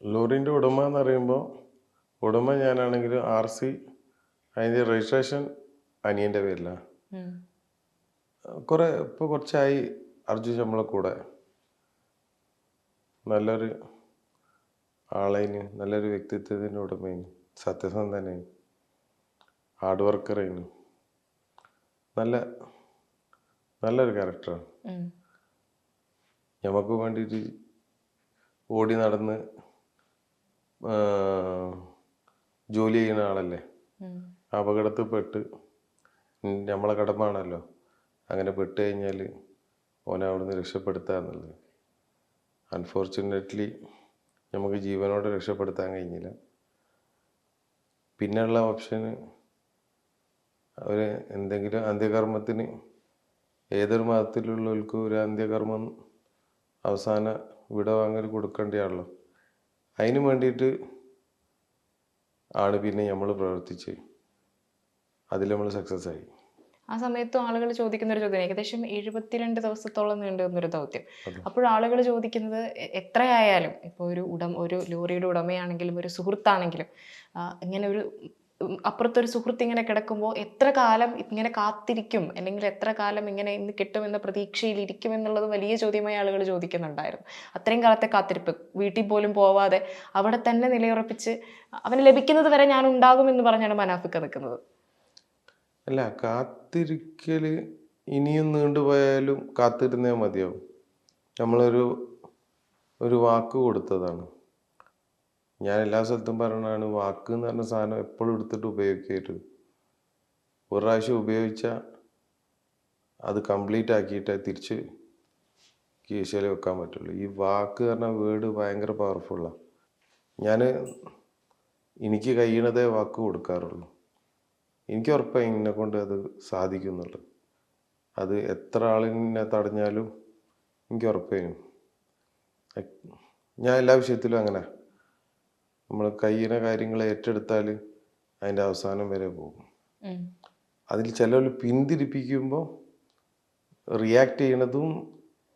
ലോറിന്റെ ഉടമ എന്ന് പറയുമ്പോൾ ഉടമ ഞാനാണെങ്കിൽ ആർ സി അതിന്റെ രജിസ്ട്രേഷൻ അനിയന്റെ പേരിലാണ് കുറെ ഇപ്പോൾ കുറച്ചായി അർജുൻ നമ്മളെ കൂടെ. നല്ലൊരു ആളേന് നല്ലൊരു വ്യക്തിത്വത്തിന്റെ ഉടമേന് സത്യസന്ധനേന് ഹാർഡ് വർക്കറേന് നല്ല നല്ലൊരു ക്യാരക്ടറാണ്. നമുക്ക് വേണ്ടിയിട്ട് ഓടി നടന്ന് ജോലി ചെയ്യുന്ന ആളല്ലേ? ഉം. അപകടത്തിൽ പെട്ട് നമ്മളെ കടമാണല്ലോ അങ്ങനെ പെട്ട് കഴിഞ്ഞാൽ ഓനെ അവിടുന്ന് രക്ഷപ്പെടുത്തുക എന്നുള്ളത്. അൺഫോർച്ചുനേറ്റ്ലി നമുക്ക് ജീവനോടെ രക്ഷപ്പെടുത്താൻ കഴിഞ്ഞില്ല. പിന്നെയുള്ള ഓപ്ഷന് അവർ എന്തെങ്കിലും അന്ത്യകർമ്മത്തിന് ഏതൊരു മതത്തിലുള്ളവർക്കും ഒരു അന്ത്യകർമ്മം അവസാന വിടവാങ്ങൽ കൊടുക്കേണ്ടതാണല്ലോ അതിന് വേണ്ടിയിട്ട് ആണ് പിന്നെ നമ്മൾ പ്രവർത്തിച്ച് അതിൽ നമ്മൾ സക്സസ് ആയി. ആ സമയത്തും ആളുകൾ ചോദിക്കുന്ന ഒരു ചോദ്യം ഏകദേശം എഴുപത്തിരണ്ട് ദിവസത്തോളം നീണ്ടു നിന്നൊരു ദൗത്യം. അപ്പോഴാളുകൾ ആളുകൾ ചോദിക്കുന്നത് എത്രയായാലും ഇപ്പോൾ ഒരു ഉടമ ഒരു ലോറിയുടെ ഉടമയാണെങ്കിലും ഒരു സുഹൃത്താണെങ്കിലും ഇങ്ങനെ ഒരു അപ്പുറത്തൊരു സുഹൃത്ത് ഇങ്ങനെ കിടക്കുമ്പോൾ എത്ര കാലം ഇങ്ങനെ കാത്തിരിക്കും? അല്ലെങ്കിൽ എത്ര കാലം ഇങ്ങനെ ഇന്ന് കിട്ടുമെന്ന പ്രതീക്ഷയിൽ ഇരിക്കും എന്നുള്ളത് വലിയ ചോദ്യമായി ആളുകൾ ചോദിക്കുന്നുണ്ടായിരുന്നു. അത്രയും കാലത്തെ കാത്തിരിപ്പ്. വീട്ടിൽ പോലും പോവാതെ അവിടെ തന്നെ നിലയുറപ്പിച്ച് അവന് ലഭിക്കുന്നത് വരെ ഞാൻ ഉണ്ടാകുമെന്ന് പറഞ്ഞാണ് മനാഫിക്ക നിൽക്കുന്നത്. അല്ല കാത്തിരിക്കൽ ഇനിയും നീണ്ടുപോയാലും കാത്തിരുന്നേ മതിയാവും. നമ്മളൊരു ഒരു വാക്ക് കൊടുത്തതാണ്. ഞാൻ എല്ലാ സ്ഥലത്തും പറയണതാണ് വാക്ക് എന്ന് പറഞ്ഞ സാധനം എപ്പോഴും എടുത്തിട്ട് ഉപയോഗിക്കരുത്. ഒരു പ്രാവശ്യം ഉപയോഗിച്ചാൽ അത് കംപ്ലീറ്റ് ആക്കിയിട്ടേ തിരിച്ച് കീശയിൽ വെക്കാൻ പറ്റുള്ളൂ. ഈ വാക്ക് പറഞ്ഞ വേർഡ് ഭയങ്കര പവർഫുള്ളാണ് ഞാൻ എനിക്ക് കഴിയണതേ വാക്ക് കൊടുക്കാറുള്ളൂ. എനിക്ക് ഉറപ്പായി എന്നെ കൊണ്ട് അത് സാധിക്കും എന്നുള്ളത് അത് എത്ര ആളിനെ തടഞ്ഞാലും എനിക്ക് ഉറപ്പായും ഞാൻ എല്ലാ വിഷയത്തിലും അങ്ങനെ നമ്മൾ കയ്യിലെ കാര്യങ്ങൾ ഏറ്റെടുത്താൽ അതിന്റെ അവസാനം വരെ പോകും. അതിൽ ചിലർ പിന്തിരിപ്പിക്കുമ്പോൾ റിയാക്ട് ചെയ്യണതും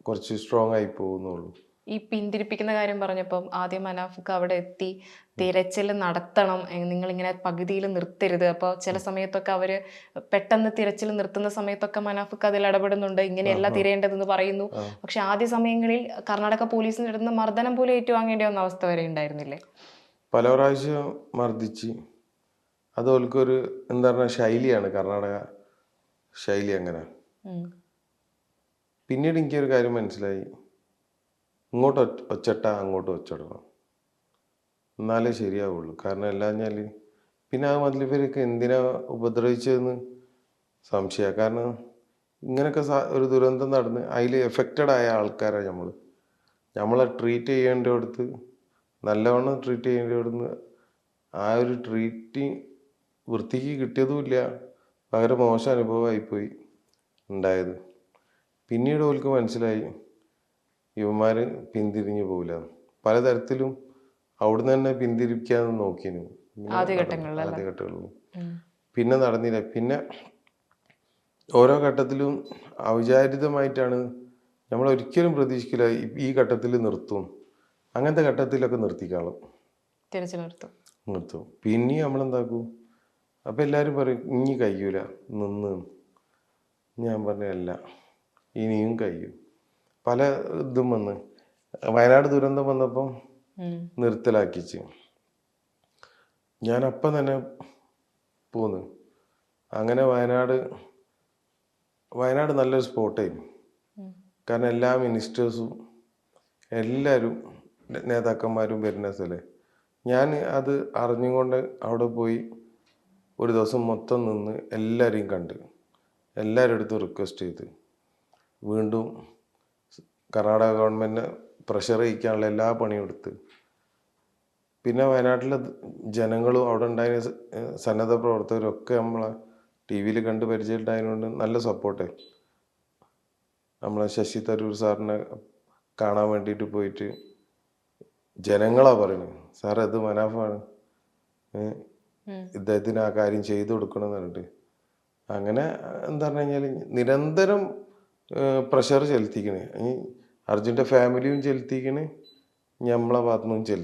കുറച്ച് സ്ട്രോങ് ആയി പോകുന്നുള്ളൂ. ഈ പിന്തിരിപ്പിക്കുന്ന കാര്യം പറഞ്ഞപ്പം ആദ്യം മനാഫിക്ക് അവിടെ എത്തി തിരച്ചിൽ നടത്തണം നിങ്ങൾ ഇങ്ങനെ പകുതിയിൽ നിർത്തരുത്. അപ്പോൾ ചില സമയത്തൊക്കെ അവർ പെട്ടെന്ന് തിരച്ചിൽ നിർത്തുന്ന സമയത്തൊക്കെ മനാഫിക്ക് അതിൽ ഇടപെടുന്നുണ്ട്. ഇങ്ങനെയല്ല തിരയേണ്ടതെന്ന് പറയുന്നു. പക്ഷെ ആദ്യ സമയങ്ങളിൽ കർണാടക പോലീസിന് അടുത്ത് മർദ്ദനം പോലും ഏറ്റുവാങ്ങേണ്ടി വന്ന അവസ്ഥ വരെ ഉണ്ടായിരുന്നില്ലേ? പല പ്രാവശ്യം മർദ്ദിച്ച്. അത് ഓൽക്കൊരു എന്താ പറയുക ശൈലിയാണ് കർണാടക ശൈലി അങ്ങനെ. പിന്നീട് എനിക്കൊരു കാര്യം മനസ്സിലായി. ഇങ്ങോട്ട് ഒച്ചട്ട അങ്ങോട്ട് ഒച്ചടണം. എന്നാലേ ശരിയാവുള്ളൂ. കാരണം അല്ലാഞ്ഞാൽ പിന്നെ ആ മതിലിപ്പേരൊക്കെ എന്തിനാ ഉപദ്രവിച്ചതെന്ന് സംശയമാണ്. കാരണം ഇങ്ങനെയൊക്കെ ഒരു ദുരന്തം നടന്ന് അതിൽ എഫക്റ്റഡ് ആയ ആൾക്കാരാണ് നമ്മൾ നമ്മളെ ട്രീറ്റ് ചെയ്യേണ്ടടുത്ത് നല്ലവണ്ണം ട്രീറ്റ് ചെയ്യേണ്ടടുന്ന് ആ ഒരു ട്രീറ്റിങ് വൃത്തിക്ക് കിട്ടിയതുമില്ല. വളരെ മോശം അനുഭവമായിപ്പോയി ഉണ്ടായത്. പിന്നീട് ഓൽക്ക് മനസ്സിലായി ഇവന്മാർ പിന്തിരിഞ്ഞു പോകില്ല പലതരത്തിലും അവിടുന്ന് തന്നെ പിന്തിരിപ്പിക്കാന്ന് നോക്കിനു. ആദ്യഘട്ടങ്ങളിൽ. പിന്നെ നടന്നില്ല. പിന്നെ ഓരോ ഘട്ടത്തിലും ഔചാരിതമായിട്ടാണ് നമ്മൾ ഒരിക്കലും പ്രതീക്ഷിക്കില്ല ഈ ഘട്ടത്തിൽ നിർത്തും. അങ്ങനത്തെ ഘട്ടത്തിലൊക്കെ നിർത്തിക്കാളും. തിരച്ചിൽ നിർത്തും. നിർത്തും. പിന്നെ നമ്മളെന്താക്കും? അപ്പം എല്ലാവരും പറയും ഇനി കഴിയൂല നിന്ന്. ഞാൻ പറഞ്ഞല്ല ഇനിയും കഴിയും പല ഇതും വന്ന്. വയനാട് ദുരന്തം വന്നപ്പം. നിർത്തലാക്കിച്ച്. ഞാൻ അപ്പം തന്നെ പോന്ന്. അങ്ങനെ വയനാട് വയനാട് നല്ലൊരു സ്പോട്ടായിരുന്നു ഉം. കാരണം എല്ലാ മിനിസ്റ്റേഴ്സും എല്ലാവരും നേതാക്കന്മാരും വരുന്ന സ്ഥലം. ഞാൻ അത് അറിഞ്ഞുകൊണ്ട് അവിടെ പോയി ഒരു ദിവസം മൊത്തം നിന്ന് എല്ലാവരെയും കണ്ട് എല്ലാവരുടെ അടുത്തും റിക്വസ്റ്റ് ചെയ്ത്. വീണ്ടും കർണാടക ഗവൺമെന്റിനെ പ്രഷർ അയക്കാനുള്ള എല്ലാ പണിയും എടുത്ത്. പിന്നെ വയനാട്ടിലെ ജനങ്ങളും അവിടെ ഉണ്ടായ സന്നദ്ധ പ്രവർത്തകരും ഒക്കെ നമ്മളെ ടി വിയിൽ കണ്ട് പരിചയമുണ്ടായതുകൊണ്ട് നല്ല സപ്പോർട്ട് നമ്മളെ ശശി തരൂർ സാറിനെ കാണാൻ വേണ്ടിയിട്ട് പോയിട്ട് ജനങ്ങളാ പറയുന്നത് സാർ അത് മനാഫാണ്. ഇദ്ദേഹത്തിന് ആ കാര്യം ചെയ്തു കൊടുക്കണം എന്ന് പറഞ്ഞിട്ട്. അങ്ങനെ എന്താ പറഞ്ഞു കഴിഞ്ഞാൽ നിരന്തരം പ്രഷർ ചെലുത്തിക്കണ്. അർജുന്റെ ഫാമിലിയും ചെലുത്തിക്കണ്. നമ്മളെ ഭാഗത്തുനിന്നും ചെൽ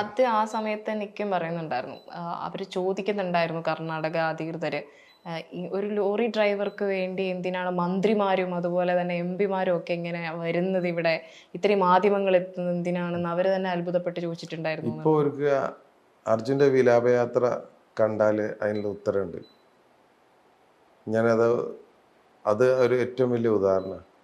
അത് ആ സമയത്ത് നിൽക്കും പറയുന്നുണ്ടായിരുന്നു. അവർ ചോദിക്കുന്നുണ്ടായിരുന്നു കർണാടക അധികൃതർ. ഒരു ലോറി ഡ്രൈവർക്ക് വേണ്ടി എന്തിനാണ് മന്ത്രിമാരും അതുപോലെ തന്നെ എം പിമാരും ഒക്കെ ഇങ്ങനെ വരുന്നത് ഇവിടെ? ഇത്രയും മാധ്യമങ്ങൾ എത്തുന്നത് എന്തിനാണെന്ന് അവർ തന്നെ അത്ഭുതപ്പെട്ട് ചോദിച്ചിട്ടുണ്ടായിരുന്നു ഇപ്പോൾ അവർക്ക് അർജുന്റെ വിലാപയാത്ര കണ്ടാൽ അതിനുള്ള ഉത്തരമുണ്ട് ഞാനത് അത് ഒരു ഏറ്റവും വലിയ ഉദാഹരണം